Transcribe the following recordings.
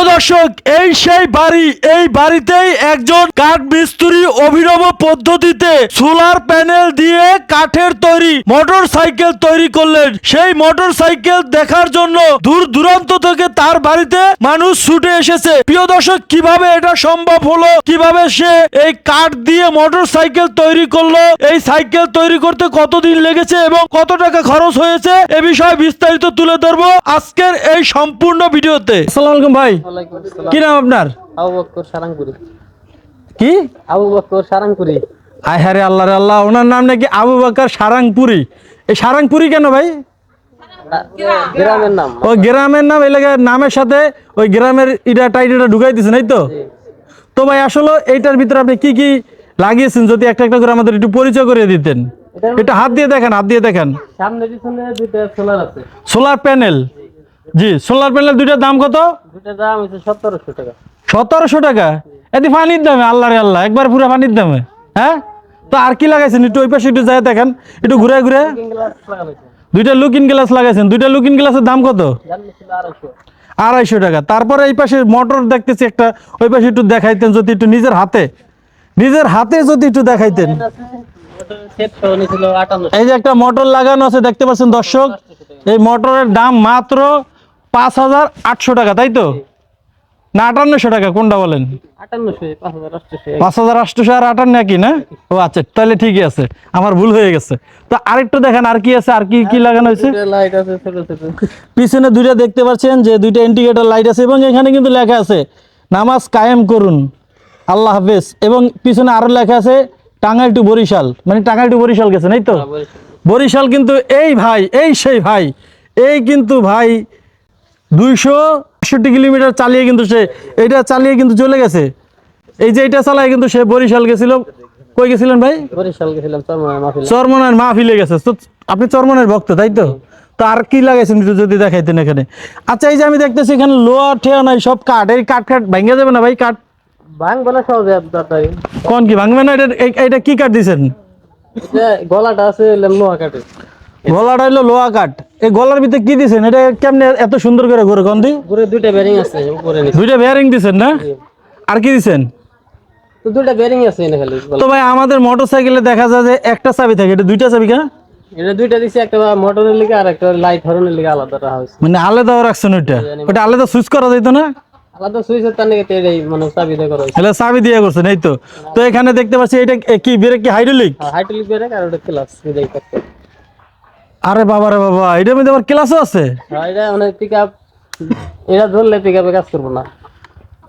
প্রিয় দর্শক এই সেই বাড়ি এই বাড়িতেই একজন কাঠ মিস্ত্রি অভিনব পদ্ধতিতে সোলার প্যানেল দিয়ে কাঠের তৈরি মোটর সাইকেল তৈরি করলেন। সেই মোটর সাইকেল দেখার জন্য দূর দূরান্ত থেকে তার বাড়িতে মানুষ ছুটে এসেছে। প্রিয় দর্শক কীভাবে এটা সম্ভব হলো? কীভাবে সে এই কাঠ দিয়ে মোটর সাইকেল তৈরি করল? এই সাইকেল তৈরি করতে কতদিন লেগেছে এবং কত টাকা খরচ হয়েছে? এ বিষয়ে বিস্তারিত তুলে ধরবো আজকের এই সম্পূর্ণ ভিডিওতে। আসসালামু আলাইকুম ভাই। কি নাম আপনার? আবু বক্কর সারাংপুরি। কি? আবু বক্কর সারাংপুরি। আয় হারে আল্লাহ রে আল্লাহ ওনার নাম নাকি আবু বাকার সারাংপুরি। এই সারাংপুরি কেন ভাই? গ্রামের নাম। ওই গ্রামের নাম এলাকার নামের সাথে ওই গ্রামের ইটা টাইটেলটা ঢুকাই দিয়েছেন এই তো? তো ভাই আসলে এইটার ভিতরে আপনি কি কি লাগিয়েছেন যদি একটা একটা করে আমাদের একটু পরিচয় করে দিতেন? এটা- হাত দিয়ে দেখেন হাত দিয়ে দেখেন। সামনে পিছনে দুইটা সোলার আছে। Solar panel. জি সোলার প্যানেল দুইটার দাম কত? দুইটা দাম হচ্ছে সতেরোশো টাকা। সতেরোশো টাকা? এতে পানির দামে আল্লাহ রে আল্লাহ একবার পুরো পানির দামে হ্যাঁ? তো আর কি লাগাইছেন? একটু ওই পাশে একটু যায় দেখেন একটু ঘুরে ঘুরে। দুইটা লুকিং গ্লাস লাগাইছেন। দুইটা লুকিং গ্লাসের দাম কত? আড়াইশো। টাকা। তারপরে এই পাশে মোটর দেখতেছি একটা ওই পাশে একটু দেখাইতেন যদি একটু নিজের হাতে। নিজের হাতে যদি একটু দেখাইতেন। এই যে একটা মোটর লাগানো আছে দেখতে পাচ্ছেন দর্শক? এই মোটরের দাম মাত্র পাঁচ হাজার আটশো টাকা তাই তো? না আটান্নশো টাকা কোনটা বলেন? পাঁচ হাজার আটশোশো আর আটান্ন কি না? ও আচ্ছা তাহলে ঠিকই আছে। আমার ভুল হয়ে গেছে। তো আরেকটু দেখেন আর কি আছে আর কি কি লাগানো হয়েছে? পিছনে দুইটা দেখতে পাচ্ছেন যে দুইটা ইন্ডিকেটর লাইট আছে এবং এখানে কিন্তু লেখা আছে নামাজ কায়েম করুন। আল্লাহ হাফেজ। এবং পিছনে আরও লেখা আছে টাঙ্গাইল টু বরিশাল। মানে টাঙ্গাইল টু বরিশাল গেছে এই তো? বরিশাল কিন্তু এই ভাই এই সেই ভাই এই কিন্তু ভাই দুইশো আটষট্টি কিলোমিটার চালিয়ে কিন্তু সে এইটা চালিয়ে কিন্তু চলে গেছে। এই যে এটা চালায় কিন্তু সে বরিশাল গেছিল। কই গেছিলেন ভাই? বরিশাল গেছিলাম চরমনের মাহফিলে। গেছে। তো আপনি চরমনের ভক্ত তাই তো? তো আর কি লাগাইছেন একটু যদি দেখাইতেন এখানে? আচ্ছা এই যে আমি দেখতেছি এখানে লোয়া ঠেয়া নাই সব কাঠ। এই কাঠ কাঠ ভেঙে যাবে না ভাই কাঠ? ভাঙবো না সহজে কোন কি ভাঙবে না? এটা এটা কি কাঠ দিছেন? গলাটা আছে লোহা কাঠের। গলাটা হইল লোহা কাঠ। এই গলার ভিতরে কি দিছেন? এটা কেমনে এত সুন্দর করে ঘুরে গন্ধি? উপরে দুইটা বেরিং আছে উপরে দুইটা বেয়ারিং দিছেন না? আর কি দিছেন? তো দুইটা বেরিং আছে এনে খালি তো ভাই আমাদের মোটর সাইকেলে দেখা যায় যে একটা চাবি থাকে। এটা দুইটা চাবি কেন? এটা দুইটা দিছি একটা মোটরের লিগে আর একটা লাইট হরনের লিগে আলাদা রাখা হয়েছে। মানে আলাদাও রাখছেন ওইটা? ওটা আলাদা সুইচ করা যেত না? আলাদা তার মানে চাবি দিয়ে করা হয়েছে। তাহলে চাবি দিয়ে করছেন এই তো। তো এখানে দেখতে পাচ্ছি এটা কি ব্রেক কি হাইড্রোলিক হাইড্রোলিক ব্রেক আর ওটা ক্লাস করতে। আরে বাবা রে বাবা এটার মধ্যে আবার ক্লাসও আছে? এটা মানে পিক আপ এটা ধরলে পিক আপে কাজ করব না।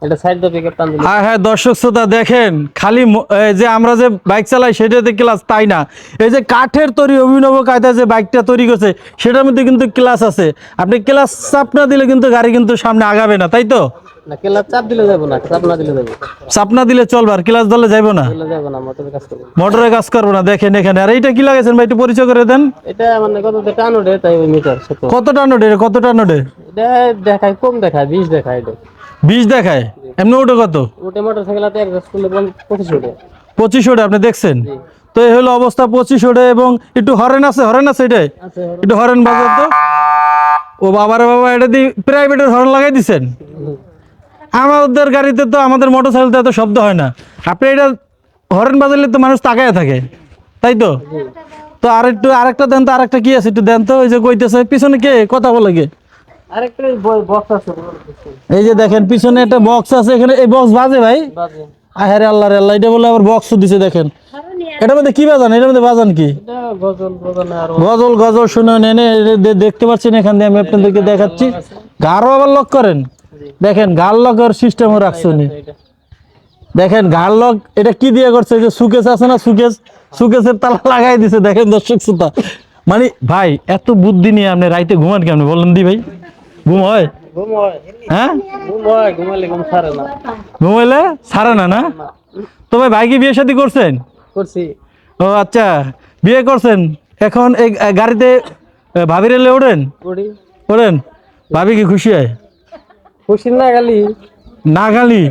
এটা সাইড দিয়ে পিক আপ টান দিলে। আর হ্যাঁ দর্শক শ্রোতা দেখেন খালি এই যে আমরা যে বাইক চালাই সেটাতে ক্লাস তাই না? এই যে কাঠের তৈরি অভিনব কায়দায় যে বাইকটা তৈরি করছে সেটার মধ্যে কিন্তু ক্লাস আছে। আপনি ক্লাস চাপ না দিলে কিন্তু গাড়ি কিন্তু সামনে আগাবে না তাই তো? না ক্লাস চাপ দিলে যাব না চাপ না দিলে যাব। চাপ না দিলে চলবে আর ক্লাস ধরলে যাইবো না? দিলে যাব না কাজ করব। মোটরে কাজ করব না দেখেন এখানে। আর এইটা কি লাগাইছেন ভাই একটু পরিচয় করে দেন। এটা মানে কত টান ওঠে তাই ওই মিটার কত টান ওঠে কত টান ওঠে দেখায় কম দেখায় বিশ দেখায় এটা। বিশ দেখায়? এমনি ওটা কত? ওটা করলে ওটা আপনি দেখছেন? তো এই হলো অবস্থা পঁচিশ ওটা এবং একটু হরেন আছে হরেন আছে এটাই? একটু হরেন বাজার তো। ও বাবারে বাবা এটা দিয়ে প্রাইভেটের হর্ন লাগাই দিছেন? আমাদের গাড়িতে তো আমাদের মোটর সাইকেলতে এত শব্দ হয় না। আপনি এটা হরেন বাজালে তো মানুষ তাকায় থাকে তাই তো? তো আর একটু আরেকটা দেন তো আরেকটা কি আছে একটু দেন তো ওই যে কইতেছে পিছনে কে? কথা বলে কে? এই যে দেখেন পিছনে একটা বক্স আছে এখানে এই বক্স বাজে ভাই। আহারে আল্লাহ রে আল্লাহ এটা বলে আবার বক্স দিছে দেখেন। এটার মধ্যে কি বাজান? এটার মধ্যে বাজান কি? গজল গজল শুনে নেনে দেখতে পাচ্ছেন এখান দিয়ে আমি আপনাদেরকে দেখাচ্ছি। গারও আবার লক করেন। দেখেন গার লকের সিস্টেমও রাখছেন এটা দেখেন গার লক এটা কি দিয়ে করছে? যে সুকেস আছে না সুকেস সুকেসের তালা লাগাই দিছে দেখেন দর্শক শ্রোতা। মানে ভাই এত বুদ্ধি নিয়ে আপনি রাইতে ঘুমান কেমন? বলেন দি ভাই। ঘুম হয়? হ্যাঁ। না। ঘুমাইলে সারে না না? তো ভাই ভাই কি বিয়ে শাদী করছেন? করছি। ও আচ্ছা। বিয়ে করছেন? এখন এই গাড়িতে ভাবির ভাবি কি খুশি হয়? খুশি না খালি না খালি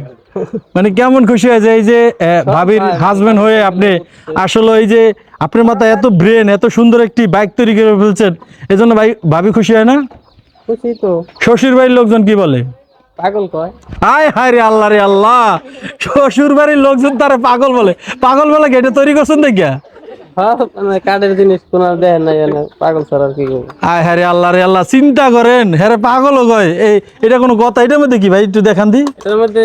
মানে কেমন খুশি হয় এই যে ভাবির হাজবেন্ড হয়ে আপনি আসলে এই যে আপনার মাথায় এত ব্রেন এত সুন্দর একটি বাইক তৈরি করে ফেলছেন এই জন্য ভাই ভাবি খুশি হয় না? খুশি তো। শ্বশুর বাড়ির লোকজন কি বলে? পাগল কয়? আয় হায় রে আল্লাহ রে আল্লাহ! শ্বশুর বাড়ির লোকজন তারা পাগল বলে। পাগল বলে গেটে তৈরি করছেন দেখিয়া চিন্তা করেন হ্যাঁ পাগল কয় এই এটা কোনো কথা এটার মধ্যে কি ভাই একটু দেখান দি। এটার মধ্যে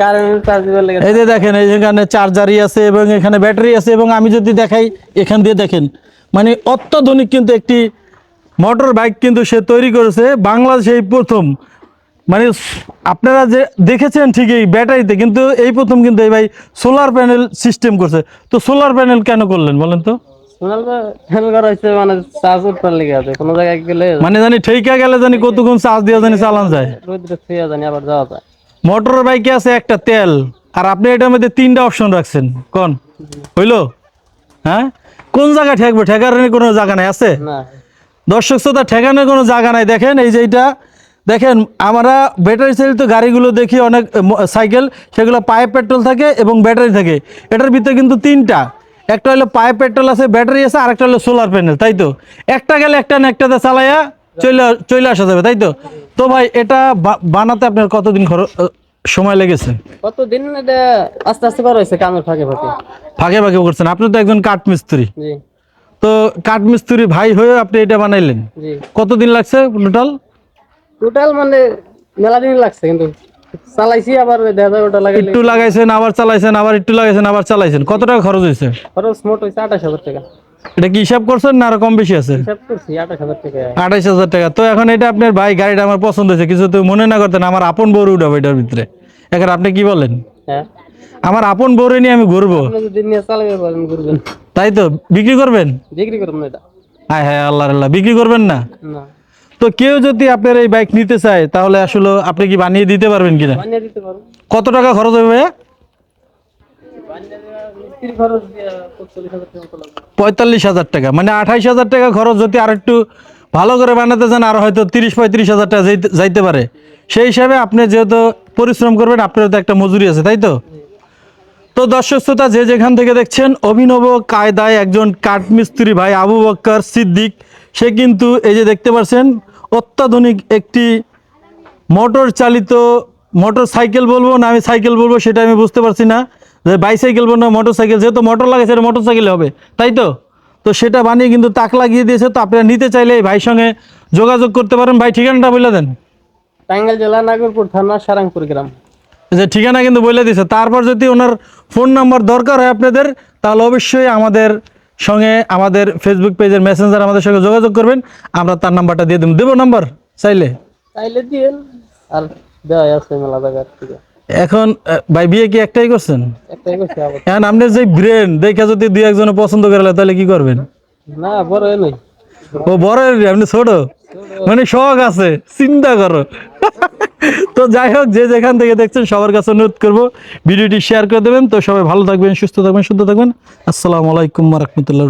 কারেন্ট চার্জ দিবার লেগে এই যে দেখেন এই চার্জারই আছে এবং এখানে ব্যাটারি আছে এবং আমি যদি দেখাই এখান দিয়ে দেখেন। মানে অত্যাধুনিক কিন্তু একটি মোটর বাইক কিন্তু সে তৈরি করেছে বাংলাদেশে প্রথম। মানে আপনারা যে দেখেছেন ঠিকই ব্যাটারিতে কিন্তু এই প্রথম কিন্তু এই ভাই সোলার প্যানেল সিস্টেম করছে। তো সোলার প্যানেল কেন করলেন বলেন তো? মানে মানে জানি ঠেকা গেলে জানি কতক্ষণ চার্জ দিয়ে জানি চালান যায়। রোদ্রে ছুঁয়ে জানি আবার যাওয়া যায়। মোটর বাইকে আছে একটা তেল আর আপনি এটার মধ্যে তিনটা অপশন রাখছেন। কোন? হইল? হ্যাঁ? কোন জায়গায় ঠেকবে? ঠেকার কোনো জায়গা নাই আছে? দর্শক শ্রোতা ঠেকানোর কোনো জায়গা নাই। দেখেন এই যে এইটা দেখেন আমরা ব্যাটারি চালিত গাড়িগুলো দেখি অনেক সাইকেল সেগুলো পাইপ পেট্রোল থাকে এবং ব্যাটারি থাকে। এটার ভিতরে কিন্তু তিনটা। একটা হলো পাইপ পেট্রোল আছে ব্যাটারি আছে আর একটা হলো সোলার প্যানেল তাই তো? একটা গেলে একটা না একটাতে চালাইয়া চলে চলে আসা যাবে তাই তো? তো ভাই এটা বানাতে আপনার কতদিন খরচ সময় লেগেছে? কতদিন আস্তে আস্তে করা হয়েছে কামের ফাঁকে ফাঁকে। ফাঁকে ফাঁকে করছেন। আপনি তো একজন কাঠ মিস্ত্রি। তো কাঠ মিস্ত্রি ভাই হয়ে আপনি এটা বানাইলেন। কতদিন লাগছে টোটাল টোটাল মানে মেলা দিন লাগছে কিন্তু চালাইছি আবার একটু লাগাইছেন আবার চালাইছেন আবার একটু লাগাইছেন আবার চালাইছেন। কত টাকা খরচ হয়েছে? খরচ মোট হয়েছে আঠাশ হাজার টাকা। এটা কি হিসাব করছেন না আরও কম বেশি আছে? আঠাশ হাজার টাকা। আঠাইশ হাজার টাকা। তো এখন এটা আপনার ভাই গাড়িটা আমার পছন্দ হয়েছে কিছু তো মনে না করতেন আমার আপন বউরে উঠাবো এটার ভিতরে। এখন আপনি কি বলেন? হ্যাঁ। আমার আপন বউরে নিয়ে আমি ঘুরবো। তাই তো? বিক্রি করবেন? বিক্রি করবেন এটা। হ্যাঁ হ্যাঁ আল্লাহ আল্লাহ। বিক্রি করবেন না। তো কেউ যদি আপনার এই বাইক নিতে চায় তাহলে আসলে আপনি কি বানিয়ে দিতে পারবেন কিনা? কত টাকা খরচ হবে ভাইয়া? মিস্ত্রি পঁয়তাল্লিশ হাজার টাকা মানে আঠাইশ হাজার টাকা খরচ যদি আর একটু ভালো করে বানাতে চান আর হয়তো তিরিশ পঁয়ত্রিশ হাজার টাকা যাইতে- যাইতে পারে। সেই হিসাবে আপনি যেহেতু পরিশ্রম করবেন আপনার তো একটা মজুরি আছে তাই তো? তো দর্শক শ্রোতা যে যেখান থেকে দেখছেন অভিনব কায়দায় একজন কাঠমিস্ত্রি ভাই আবু বক্কর সিদ্দিক সে কিন্তু এই যে দেখতে পাচ্ছেন অত্যাধুনিক একটি মোটর চালিত মোটর সাইকেল বলব না আমি সাইকেল বলব সেটা আমি বুঝতে পারছি না। যে বাইসাইকেল বলব না মোটর সাইকেল যেহেতু মোটর লাগে সেটা মোটর সাইকেল হবে তাই তো? তো সেটা বানিয়ে কিন্তু তাক লাগিয়ে দিয়েছে তো আপনারা নিতে চাইলে এই ভাইয়ের সঙ্গে যোগাযোগ করতে পারেন। ভাই ঠিকানাটা বলে দেন। টাঙ্গাইল জেলা নাগরপুর থানা সারাংপুর গ্রাম। যে ঠিকানা কিন্তু বলে দিয়েছে। তারপর যদি ওনার ফোন নাম্বার দরকার হয় আপনাদের তাহলে অবশ্যই আমাদের সঙ্গে আমাদের ফেসবুক পেজের মেসেঞ্জার আমাদের সঙ্গে যোগাযোগ করবেন। আমরা তার নাম্বারটা দিয়ে দেবো। দেবো নাম্বার? চাইলে। চাইলে দিয়েন আর দেওয়া আছে মেলা জায়গার থেকে। এখন ভাই বিয়ে কি একটাই করছেন? একটাই করছি আবার। এখন আপনার যে ব্রেন দেখে যদি দুই একজনে পছন্দ করে তাহলে কি করবেন? না বড় নই। ও বড় আপনি ছোট। মানে শখ আছে চিন্তা করো। তো যাই হোক, যে যেখান থেকে দেখছেন সবার কাছে অনুরোধ করব, ভিডিওটি শেয়ার করে দেবেন। তো সবাই ভালো থাকবেন, সুস্থ থাকবেন, শুদ্ধ থাকবেন। আসসালামু আলাইকুম রহমতুল্লাহ